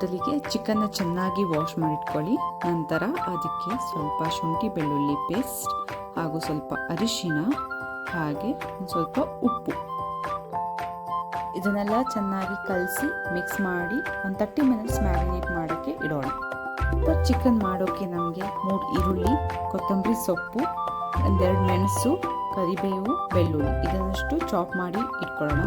ಮೊದಲಿಗೆ ಚಿಕನ್ನ ಚೆನ್ನಾಗಿ ವಾಶ್ ಮಾಡಿಟ್ಕೊಳ್ಳಿ. ನಂತರ ಅದಕ್ಕೆ ಸ್ವಲ್ಪ ಶುಂಠಿ ಬೆಳ್ಳುಳ್ಳಿ ಪೇಸ್ಟ್ ಹಾಗೂ ಸ್ವಲ್ಪ ಅರಿಶಿನ ಹಾಗೆ ಸ್ವಲ್ಪ ಉಪ್ಪು. ಇದನ್ನೆಲ್ಲ ಚೆನ್ನಾಗಿ ಕಲಸಿ ಮಿಕ್ಸ್ ಮಾಡಿ ಒಂದು ತರ್ಟಿ ಮಿನಿಟ್ಸ್ ಮ್ಯಾರಿನೇಟ್ ಮಾಡೋಕ್ಕೆ ಇಡೋಣ. ಚಿಕನ್ ಮಾಡೋಕ್ಕೆ ನಮಗೆ ಮೂರು ಈರುಳ್ಳಿ, ಕೊತ್ತಂಬರಿ ಸೊಪ್ಪು, ಒಂದೆರಡು ಮೆಣಸು, ಕರಿಬೇವು, ಬೆಳ್ಳುಳ್ಳಿ. ಇದನ್ನಷ್ಟು ಚಾಪ್ ಮಾಡಿ ಇಟ್ಕೊಳ್ಳೋಣ.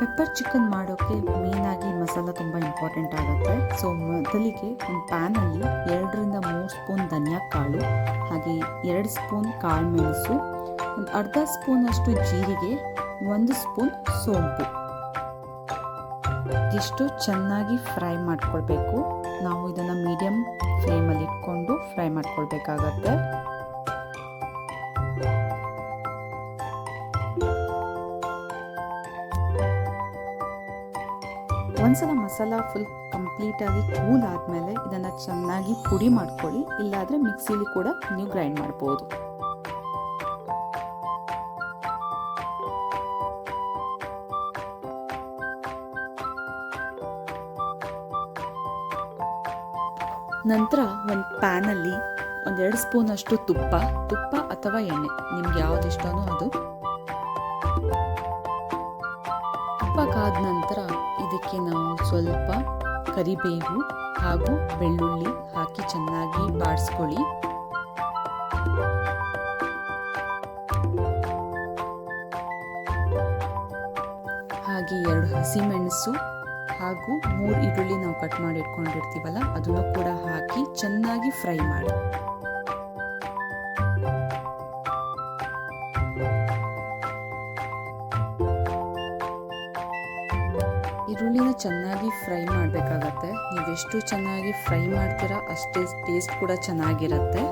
ಪೆಪ್ಪರ್ ಚಿಕನ್ ಮಾಡೋಕ್ಕೆ ಮೇಯ್ನಾಗಿ ಮಸಾಲ ತುಂಬ ಇಂಪಾರ್ಟೆಂಟ್ ಆಗುತ್ತೆ. ಸೊ ಮೊದಲಿಗೆ ಒಂದು ಪ್ಯಾನಲ್ಲಿ ಎರಡರಿಂದ ಮೂರು ಸ್ಪೂನ್ ಧನಿಯಾ ಕಾಳು, ಹಾಗೆ ಎರಡು ಸ್ಪೂನ್ ಕಾಳು ಮೆಣಸು ಒಂದು ಅರ್ಧ ಸ್ಪೂನಷ್ಟು ಜೀರಿಗೆ, ಒಂದು ಸ್ಪೂನ್ ಸೋಂಪು. ಇದಿಷ್ಟು ಚೆನ್ನಾಗಿ ಫ್ರೈ ಮಾಡ್ಕೊಳ್ಬೇಕು. ನಾವು ಇದನ್ನು ಮೀಡಿಯಮ್ ಫ್ಲೇಮಲ್ಲಿ ಇಟ್ಕೊಂಡು ಫ್ರೈ ಮಾಡ್ಕೊಳ್ಬೇಕಾಗತ್ತೆ. ಒಂದ್ಸಲ ಮಸಾಲ ಫುಲ್ ಕಂಪ್ಲೀಟಾಗಿ ಕೂಲ್ ಆದಮೇಲೆ ಇದನ್ನು ಚೆನ್ನಾಗಿ ಪುಡಿ ಮಾಡ್ಕೊಳ್ಳಿ. ಇಲ್ಲಾದರೆ ಮಿಕ್ಸಿಲಿ ಕೂಡ ನೀವು ಗ್ರೈಂಡ್ ಮಾಡ್ಬೋದು. ನಂತರ ಒಂದು ಪ್ಯಾನಲ್ಲಿ ಒಂದೆರಡು ಸ್ಪೂನ್ ಅಷ್ಟು ತುಪ್ಪ ತುಪ್ಪ ಅಥವಾ ಎಣ್ಣೆ. ನಿಮ್ಗೆ ಯಾವ್ದು ಇಷ್ಟನೋ ಅದು. ತುಪ್ಪ ಕಾದ ನಂತರ ಇದಕ್ಕೆ ನಾವು ಸ್ವಲ್ಪ ಕರಿಬೇವು ಹಾಗೂ ಬೆಳ್ಳುಳ್ಳಿ ಹಾಕಿ ಚೆನ್ನಾಗಿ ಬಾಡಿಸ್ಕೊಳ್ಳಿ ಹಾಗೆ ಎರಡು ಹಸಿಮೆಣಸು ಹಾಗೂ ಮೂರು ಈರುಳ್ಳಿ ನಾವು ಕಟ್ ಮಾಡಿ ಇಟ್ಕೊಂಡಿರ್ತೀವಲ್ಲ, ಅದನ್ನು ಕೂಡ ಹಾಕಿ ಚೆನ್ನಾಗಿ ಫ್ರೈ ಮಾಡಿ. ಈರುಳ್ಳಿನ ಚೆನ್ನಾಗಿ ಫ್ರೈ ಮಾಡಬೇಕಾಗತ್ತೆ. ನೀವೆಷ್ಟು ಚೆನ್ನಾಗಿ ಫ್ರೈ ಮಾಡ್ತೀರಾ ಅಷ್ಟೇ ಟೇಸ್ಟ್ ಕೂಡ ಚೆನ್ನಾಗಿರುತ್ತೆ.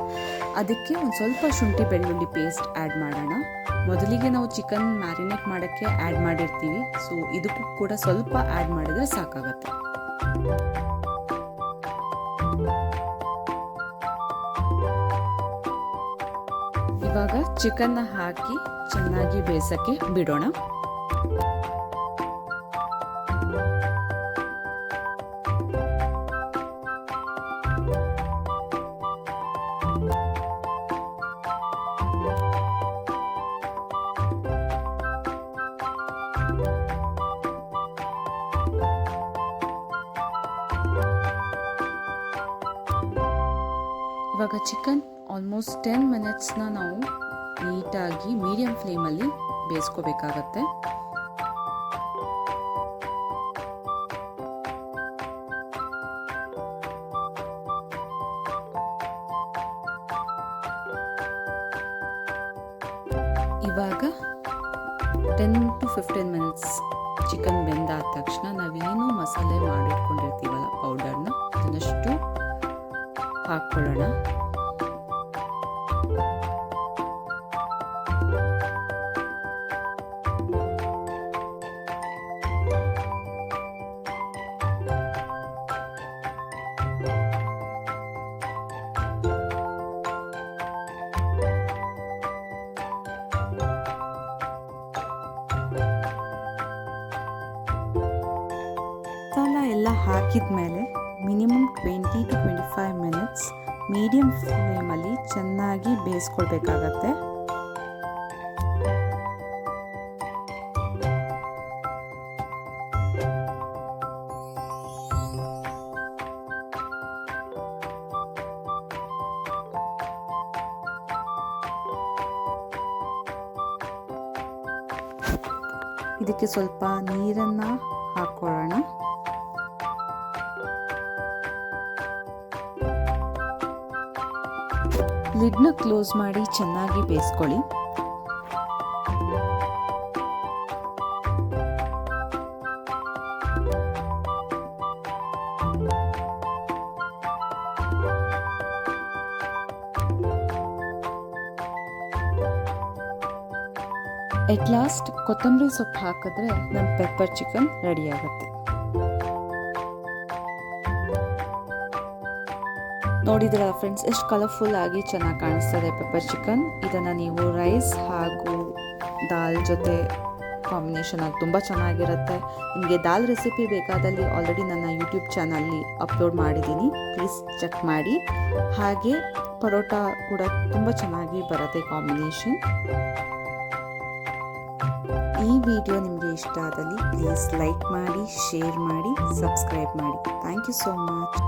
ಅದಕ್ಕೆ ಒಂದು ಸ್ವಲ್ಪ ಶುಂಠಿ ಬೆಳ್ಳುಳ್ಳಿ ಪೇಸ್ಟ್ ಆ್ಯಡ್ ಮಾಡೋಣ. ಮೊದಲಿಗೆ ನಾವು ಚಿಕನ್ ಮ್ಯಾರಿನೇಟ್ ಮಾಡೋಕ್ಕೆ ಆ್ಯಡ್ ಮಾಡಿರ್ತೀವಿ. ಸೊ ಇದಕ್ಕೂ ಕೂಡ ಸ್ವಲ್ಪ ಆ್ಯಡ್ ಮಾಡಿದರೆ ಸಾಕಾಗತ್ತೆ. ಇವಾಗ ಚಿಕನ್ನ ಹಾಕಿ ಚೆನ್ನಾಗಿ ಬೇಯಿಸೋಕ್ಕೆ ಬಿಡೋಣ. ಇವಾಗ ಚಿಕನ್ ಆಲ್ಮೋಸ್ಟ್ ಟೆನ್ ಮಿನಿಟ್ಸ್ನ ನಾವು ನೀಟಾಗಿ ಮೀಡಿಯಂ ಫ್ಲೇಮಲ್ಲಿ ಬೇಯಿಸ್ಕೋಬೇಕಾಗತ್ತೆ. ಇವಾಗ ten to fifteen minutes chicken ಬೆಂದಾದ ತಕ್ಷಣ ನಾವೇನು ಮಸಾಲೆ ಮಾಡಿಟ್ಕೊಂಡಿರ್ತೀವಲ್ಲ ಪೌಡರ್ನ ಅದನ್ನಷ್ಟು ಹಾಕ್ಕೊಳ್ಳೋಣ. ಮಸಾಲ ಎಲ್ಲ ಹಾಕಿದ ಮೇಲೆ minimum twenty to twenty five minutes medium ಫ್ಲೇಮಲ್ಲಿ ಚೆನ್ನಾಗಿ ಬೇಯಿಸ್ಕೊಳ್ಬೇಕಾಗತ್ತೆ. ಇದಕ್ಕೆ ಸ್ವಲ್ಪ ನೀರನ್ನು ಹಾಕ್ಕೊಳ್ಳೋಣ. ಲಿಡ್ನ ಕ್ಲೋಸ್ ಮಾಡಿ ಚೆನ್ನಾಗಿ ಬೇಯಿಸ್ಕೊಳ್ಳಿ. ಎಟ್ ಲಾಸ್ಟ್ ಕೊತ್ತಂಬರಿ ಸೊಪ್ಪು ಹಾಕಿದ್ರೆ ನಮ್ಮ ಪೆಪ್ಪರ್ ಚಿಕನ್ ರೆಡಿ ಆಗುತ್ತೆ ನೋಡಿದ್ರ ಫ್ರೆಂಡ್ಸ್ ಎಷ್ಟು ಕಲರ್ಫುಲ್ ಆಗಿ ಚೆನ್ನಾಗಿ ಕಾಣಿಸ್ತದೆ ಪೆಪ್ಪರ್ ಚಿಕನ್ ಇದನ್ನು ನೀವು ರೈಸ್ ಹಾಗೂ ದಾಲ್ ಜೊತೆ ಕಾಂಬಿನೇಷನ್ ಆಗಿ ತುಂಬ ಚೆನ್ನಾಗಿರುತ್ತೆ. ನಿಮಗೆ ದಾಲ್ ರೆಸಿಪಿ ಬೇಕಾದಲ್ಲಿ ಆಲ್ರೆಡಿ ನನ್ನ ಯೂಟ್ಯೂಬ್ ಚಾನಲ್ಲಿ ಅಪ್ಲೋಡ್ ಮಾಡಿದ್ದೀನಿ. ಪ್ಲೀಸ್ ಚೆಕ್ ಮಾಡಿ. ಹಾಗೆ ಪರೋಟ ಕೂಡ ತುಂಬ ಚೆನ್ನಾಗಿ ಬರುತ್ತೆ ಕಾಂಬಿನೇಷನ್ ಈ ವಿಡಿಯೋ ನಿಮಗೆ ಇಷ್ಟ ಆದಲ್ಲಿ ಪ್ಲೀಸ್ ಲೈಕ್ ಮಾಡಿ ಶೇರ್ ಮಾಡಿ ಸಬ್ಸ್ಕ್ರೈಬ್ ಮಾಡಿ. Thank you so much